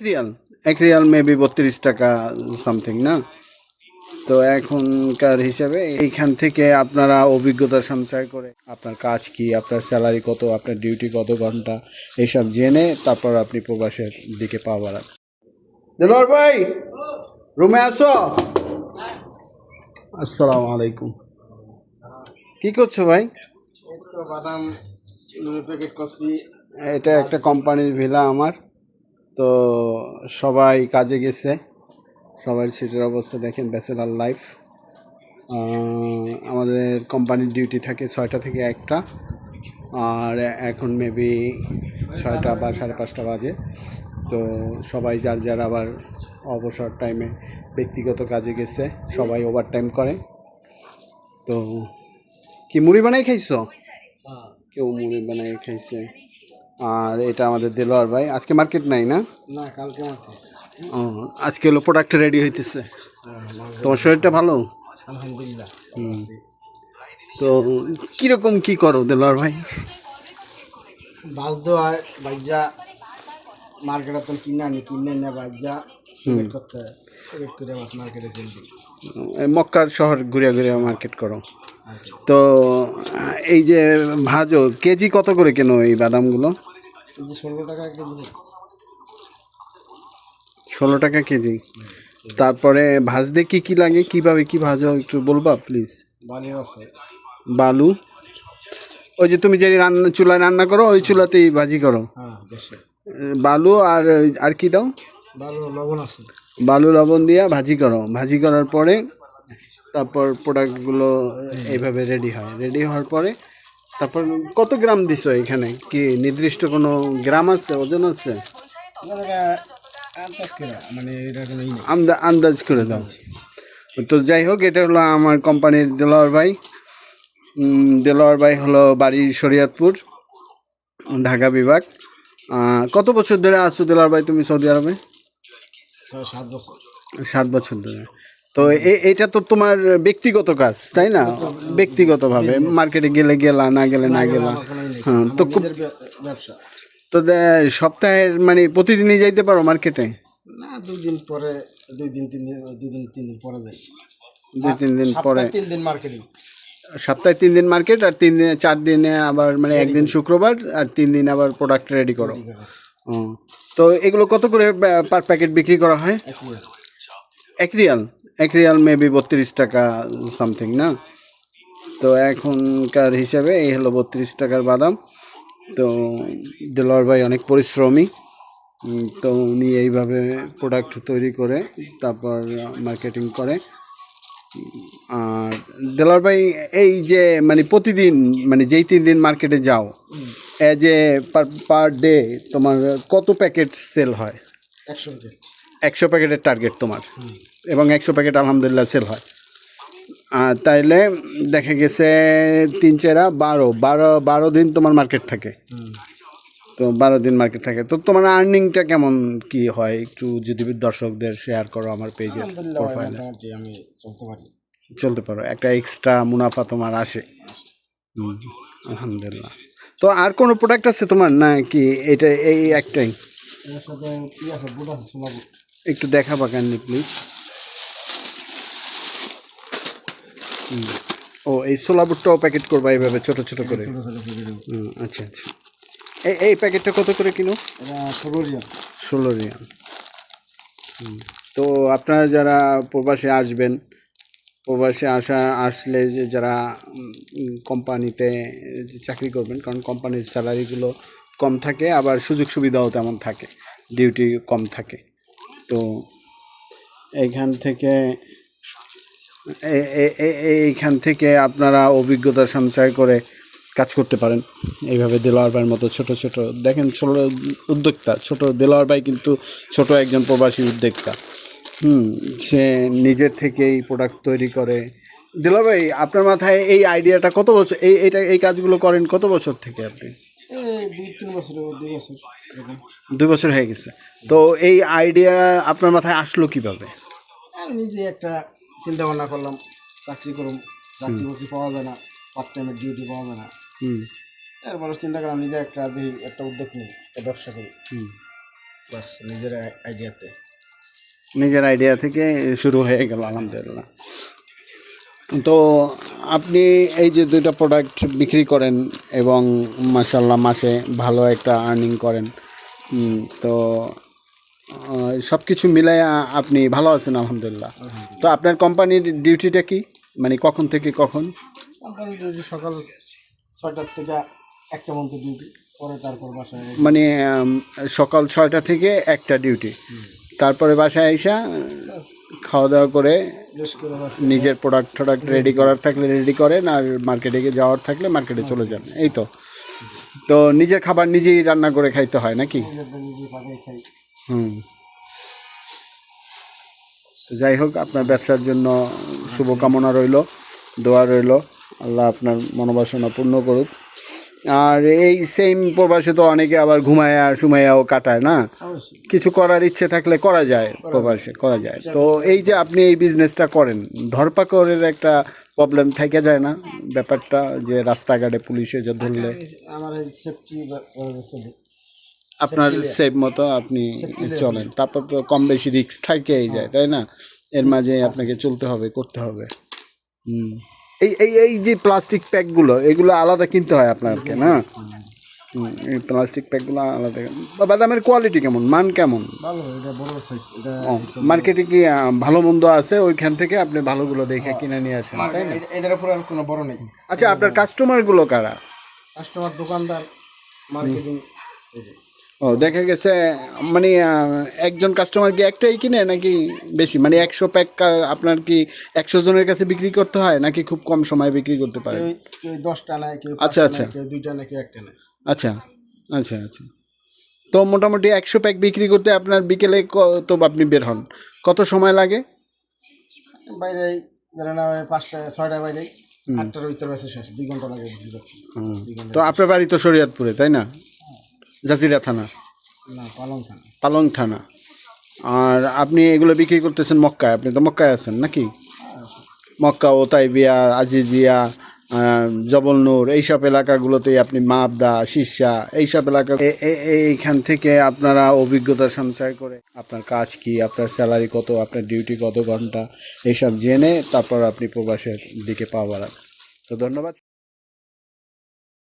Real এক Real maybe বত্রিশ টাকা সামথিং না? তো এখনকার হিসাবে এইখান থেকে আপনারা অভিজ্ঞতা সঞ্চয় করে আপনার কাজ কি আপনার স্যালারি কত আপনার ডিউটি কত ঘণ্টা এইসব জেনে তারপর আপনি প্রবাসের দিকে পা বাড়ান। দেলোয়ার ভাই রুমে আসো আসসালামু আলাইকুম। কি করছ ভাই? বাদাম এটা একটা কোম্পানির ভিলা আমার। তো সবাই কাজে গেছে। সবার সিটের অবস্থা দেখেন ব্যাচেলার লাইফ। আমাদের কোম্পানির ডিউটি থাকে ছয়টা থেকে একটা আর এখন মেবি ছয়টা বা সাড়ে পাঁচটা বাজে। তো সবাই যার যার আবার অবসর টাইমে ব্যক্তিগত কাজে গেছে সবাই ওভার টাইম করে। তো কি মুড়ি বানাই খাইছো? কেউ মুড়ি বানাই খাইছে। আর এটা আমাদের দেলোয়ার ভাই। আজকে মার্কেট নাই না? না কালকে মাত্র ও আজকে হলো প্রোডাক্ট রেডি হইতেছে। তোমার শরীরটা ভালো? আলহামদুলিল্লাহ। তো কীরকম কি করো দেলোয়ার ভাই? বাস দেওয়া বাজ্যা মার্কেটে তো কিনে আনি কিনে বাজ্যা প্যাকেট করতে করে মাছ মার্কেটে মক্কার শহর ঘুরে ঘুরে মার্কেট করো। তো এই যে ভাজো কেজি কত করে কেন এই বাদামগুলো? ষোলো টাকা কেজি। ষোলো টাকা কেজি। তারপরে ভাজতে কি কি লাগে? কীভাবে কি ভাজো? একটু বলবা প্লিজ বালি আছে বালু। ওই যে তুমি যে রান্না চুলায় রান্না করো ওই চুলাতেই ভাজি করো। হ্যাঁ বালু আর আর কি দাও? বালু লবণ আছে। বালু লবণ দিয়া ভাজি করো। ভাজি করার পরে তারপর প্রোডাক্টগুলো এইভাবে রেডি হয়। রেডি হওয়ার পরে তারপর কত গ্রাম দিছো এখানে? কি নির্দিষ্ট কোনো গ্রাম আছে ওজন আছে? আন্দাজ করে মানে আন্দাজ দাও। তো যাই হোক এটা হলো আমার কোম্পানির দেলোয়ার ভাই। দেলোয়ার ভাই হলো বাড়ি শরিয়তপুর ঢাকা বিভাগ। কত বছর ধরে আছো দেলোয়ার ভাই তুমি সৌদি আরবে? সাত বছর। সাত বছর ধরে। তো এটা তো তোমার ব্যক্তিগত কাজ তাই না? ব্যক্তিগতভাবে মার্কেটে গেলে গেলা না গেলে না গেলা। হ্যাঁ তো তো সপ্তাহের মানে প্রতিদিনই যাইতে পারো মার্কেটে না দুই দিন পরে দুই দিন তিন দিন দুই দিন তিন দিন পরে যাই। দুই তিন দিন পরে। সপ্তাহে তিন দিন মার্কেটিং সপ্তাহে তিন দিন মার্কেট আর তিন দিনে চার দিনে আবার মানে একদিন শুক্রবার আর তিন দিন আবার প্রোডাক্ট রেডি করো। তো এগুলো কত করে পার প্যাকেট বিক্রি করা হয়? এক রিয়াল এক রিয়াল মেবি বত্রিশ টাকা সামথিং না? তো এখনকার হিসাবে এই হলো বত্রিশ টাকার বাদাম। তো দেলোয়ার ভাই অনেক পরিশ্রমী। তো উনি এইভাবে প্রোডাক্ট তৈরি করে তারপর মার্কেটিং করে। আর দেলোয়ার ভাই এই যে মানে প্রতিদিন মানে যেই তিন দিন মার্কেটে যাও এজ এ পার ডে তোমার কত প্যাকেট সেল হয়? একশো একশো প্যাকেটের টার্গেট তোমার। এবং একশো প্যাকেট আলহামদুলিল্লাহ সেল হয়। আর তাইলে দেখা গেছে তিন চেরা বারো বারো বারো দিন তোমার মার্কেট থাকে। তো বারো দিন মার্কেট থাকে। তো তোমার আর্নিংটা কেমন কি হয়? একটু যদি দর্শকদের শেয়ার করো আমার পেজে প্রোফাইলে আমি চলতে পারি। চলতে পারো। একটা এক্সট্রা মুনাফা তোমার আসে। হুম, আলহামদুলিল্লাহ। তো আর কোনো প্রোডাক্ট আছে তোমার? না কি এটা এই একটাই? একটু দেখাবা কেন প্লিজ ও এই সোলা বুটটাও প্যাকেট করবা এইভাবে ছোট ছোট করে? ছোটো ছোটো প্যাকেট আচ্ছা আচ্ছা। এই এই প্যাকেটটা কত করে কিলো? ষোলো রিয়াল। ষোলো রিয়াল। হুম, তো আপনারা যারা প্রবাসে আসবেন প্রবাসে আসা আসলে যে যারা কোম্পানিতে চাকরি করবেন কারণ কোম্পানির স্যালারিগুলো কম থাকে আবার সুযোগ সুবিধাও তেমন থাকে ডিউটি কম থাকে। তো এইখান থেকে এইখান থেকে আপনারা অভিজ্ঞতা সঞ্চয় করে কাজ করতে পারেন। এইভাবে দেলোয়ার ভাইয়ের মতো ছোট ছোট দেখেন ছোট উদ্যোক্তা ছোট দেলোয়ার ভাই কিন্তু ছোট একজন প্রবাসী উদ্যোক্তা। হুম সে নিজের থেকেই প্রোডাক্ট তৈরি করে। দেলোয়ার ভাই আপনার মাথায় এই আইডিয়াটা কত বছর এই এটা এই কাজগুলো করেন কত বছর থেকে আপনি? দুই বছর হয়ে গেছে। তো এই আইডিয়া আপনার মাথায় আসলো কীভাবে? নিজে একটা চিন্তা ভাবনা করলাম চাকরি করুম চাকরি বাকরি পাওয়া যায় না পার্ট টাইমের ডিউটি পাওয়া যায় না। হুম। এরপরে চিন্তা করলাম নিজে একটা দেখি একটা উদ্যোগ নিই একটা ব্যবসা করি। হুম। বাস নিজের আইডিয়াতে নিজের আইডিয়া থেকে শুরু হয়ে গেল আলহামদুলিল্লাহ। তো আপনি এই যে দুইটা প্রোডাক্ট বিক্রি করেন এবং মাসাল্লাহ মাসে ভালো একটা আর্নিং করেন তো সব কিছু মিলাই আপনি ভালো আছেন আলহামদুলিল্লাহ। তো আপনার কোম্পানির ডিউটিটা কি? মানে কখন থেকে কখন? কোম্পানি ডিউটি সকাল ছয়টার থেকে একটা ডিউটি পরে তারপর বাসায় মানে সকাল ছয়টা থেকে একটা ডিউটি। তারপরে বাসায় আইসা খাওয়া দাওয়া করে নিজের প্রোডাক্ট টোডাক্ট রেডি করার থাকলে রেডি করেন আর মার্কেটে গিয়ে যাওয়ার থাকলে মার্কেটে চলে যান। এই তো। তো নিজের খাবার নিজেই রান্না করে খাইতে হয় নাকি? হুম। যাই হোক আপনার ব্যবসার জন্য শুভকামনা রইল দোয়া রইল। আল্লাহ আপনার মনোবাসনা পূর্ণ করুক। আর এই সেম প্রবাসে তো অনেকে আবার ঘুমায়া সুমায়াও কাটায় না? কিছু করার ইচ্ছে থাকলে করা যায় প্রবাসে করা যায়। তো এই যে আপনি এই বিজনেসটা করেন ধরপাকড়ের একটা প্রবলেম থেকে যায় না? ব্যাপারটা যে রাস্তাঘাটে পুলিশে যে ধরলে। আমার সেফটি আপনার সেফ মতো আপনি চলেন। তারপর তো কম বেশি রিস্ক থাকেই যায় তাই না? এর মাঝে আপনাকে চলতে হবে করতে হবে। হুম। এই এই এই যে প্লাস্টিক প্যাকগুলো এগুলো আলাদা কিনতে হয় আপনাকে না? এই প্লাস্টিক প্যাকগুলো আলাদা বাদামের কোয়ালিটি কেমন? মান কেমন? ভালো এটা বড় সাইজ এটা মার্কেটে কি ভালো মন্দ আছে? ওইখান থেকে আপনি ভালোগুলো দেখে কিনে নিয়ে আসেন তাই না? এটার উপর আর কোনো বড় নেই। আচ্ছা আপনার কাস্টমারগুলো কারা? কাস্টমার দোকানদার মার্কেটিং ও দেখা গেছে মানে একজন কাস্টমার কি একটাই কিনে নাকি বেশি? মানে একশো প্যাক আপনার কি একশো জনের কাছে বিক্রি করতে হয় নাকি খুব কম সময়ে বিক্রি করতে পারে দশটা নেয় কেউ আচ্ছা, আচ্ছা। কেউ দুইটা নাকি একটা নেয়। আচ্ছা আচ্ছা আচ্ছা। তো মোটামুটি একশো প্যাক বিক্রি করতে আপনার বিকেলে কত আপনি বের হন। কত সময় লাগে? বাইরে ধরেন পাঁচটা ছয়টা বাইরে। আটটার ভিতরে শেষ দুই ঘণ্টা লাগে তো আপনার বাড়ি তো শরীয়তপুরে তাই না? জাজিরা থানা? না পালং খানা পালং থানা। আর আপনি এগুলো বিক্রি করতেছেন মক্কায়? আপনি তো মক্কায় আছেন নাকি? মক্কা ও তাইবিয়া আজিজিয়া জবলনূর এইসব এলাকাগুলোতেই আপনি মাবদা শীর্ষা এইসব এলাকা এইখান থেকে আপনারা অভিজ্ঞতা সঞ্চয় করে আপনার কাজ কি আপনার স্যালারি কত আপনার ডিউটি কত ঘণ্টা এইসব জেনে তারপর আপনি প্রবাসের দিকে পা বাড়ান। তো ধন্যবাদ।